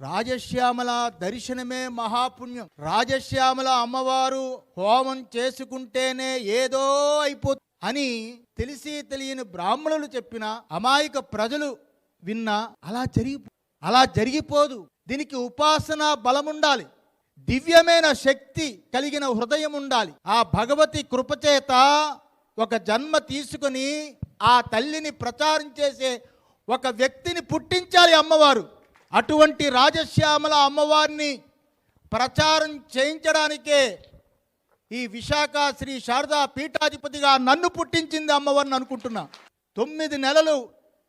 రాజశ్యామల దర్శనమే మహాపుణ్యం. రాజశ్యామల అమ్మవారు హోమం చేసుకుంటేనే ఏదో అయిపోతుంది అని తెలిసి తెలియని బ్రాహ్మణులు చెప్పిన అమాయక ప్రజలు విన్నా అలా జరిగి అలా జరిగిపోదు. దీనికి ఉపాసన బలముండాలి. దివ్యమైన శక్తి కలిగిన హృదయం ఉండాలి. ఆ భగవతి కృపచేత ఒక జన్మ తీసుకొని ఆ తల్లిని ప్రచారం చేసే ఒక వ్యక్తిని పుట్టించాలి అమ్మవారు. అటువంటి రాజశ్యామల అమ్మవారిని ప్రచారం చేయించడానికే ఈ విశాఖ శ్రీ శారదా పీఠాధిపతిగా నన్ను పుట్టించింది అమ్మవారిని అనుకుంటున్నా. తొమ్మిది నెలలు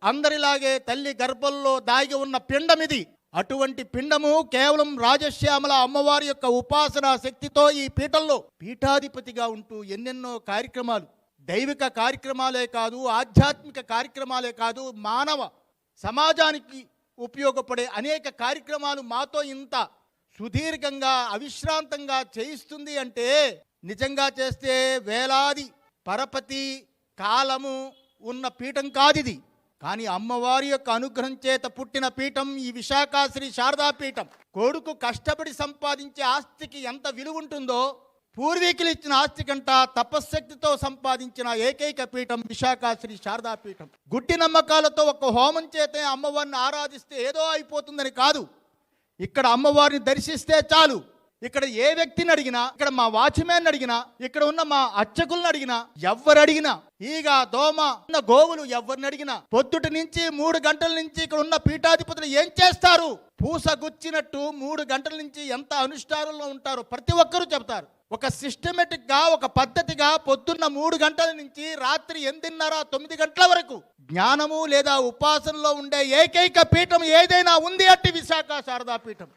అందరిలాగే తల్లి గర్భంలో దాగి ఉన్న పిండం ఇది. అటువంటి పిండము కేవలం రాజశ్యామల అమ్మవారి యొక్క ఉపాసనా శక్తితో ఈ పీఠంలో పీఠాధిపతిగా ఉంటూ ఎన్నెన్నో కార్యక్రమాలు దైవిక కార్యక్రమాలే కాదు ఆధ్యాత్మిక కార్యక్రమాలే కాదు మానవ సమాజానికి ఉపయోగపడే అనేక కార్యక్రమాలు మాతో ఇంత సుదీర్ఘంగా అవిశ్రాంతంగా చేయిస్తుంది అంటే నిజంగా చేస్తే వేలాది పరపతి కాలము ఉన్న పీఠం కాదిది. కానీ అమ్మవారి యొక్క అనుగ్రహం చేత పుట్టిన పీఠం ఈ విశాఖ శ్రీ శారదా పీఠం కొడుకు కష్టపడి సంపాదించే ఆస్తికి ఎంత విలువ ఉంటుందో పూర్వీకులు ఇచ్చిన ఆస్తి కంట తపశ్శక్తితో సంపాదించిన ఏకైక పీఠం విశాఖ శ్రీ శారదా పీఠం. గుడ్డి నమ్మకాలతో ఒక హోమం చేతే అమ్మవారిని ఆరాధిస్తే ఏదో అయిపోతుందని కాదు. ఇక్కడ అమ్మవారిని దర్శిస్తే చాలు. ఇక్కడ ఏ వ్యక్తిని అడిగినా ఇక్కడ మా వాచ్మెన్ అడిగినా ఇక్కడ ఉన్న మా అర్చకులను అడిగినా ఎవరు అడిగినా ఈగ దోమ ఉన్న గోవులు ఎవరిని అడిగినా పొద్దుటి నుంచి మూడు గంటల నుంచి ఇక్కడ ఉన్న పీఠాధిపతులు ఏం చేస్తారు? పూస గుచ్చినట్టు మూడు గంటల నుంచి ఎంత అనుష్ఠానంలో ఉంటారో ప్రతి ఒక్కరూ చెబుతారు. ఒక సిస్టమేటిక్గా ఒక పద్ధతిగా పొద్దున్న మూడు గంటల నుంచి రాత్రి ఎనిమిదిన్నర తొమ్మిది గంటల వరకు జ్ఞానము లేదా ఉపాసనలో ఉండే ఏకైక పీఠం ఏదైనా ఉంది అట్టి విశాఖ శారదా పీఠం.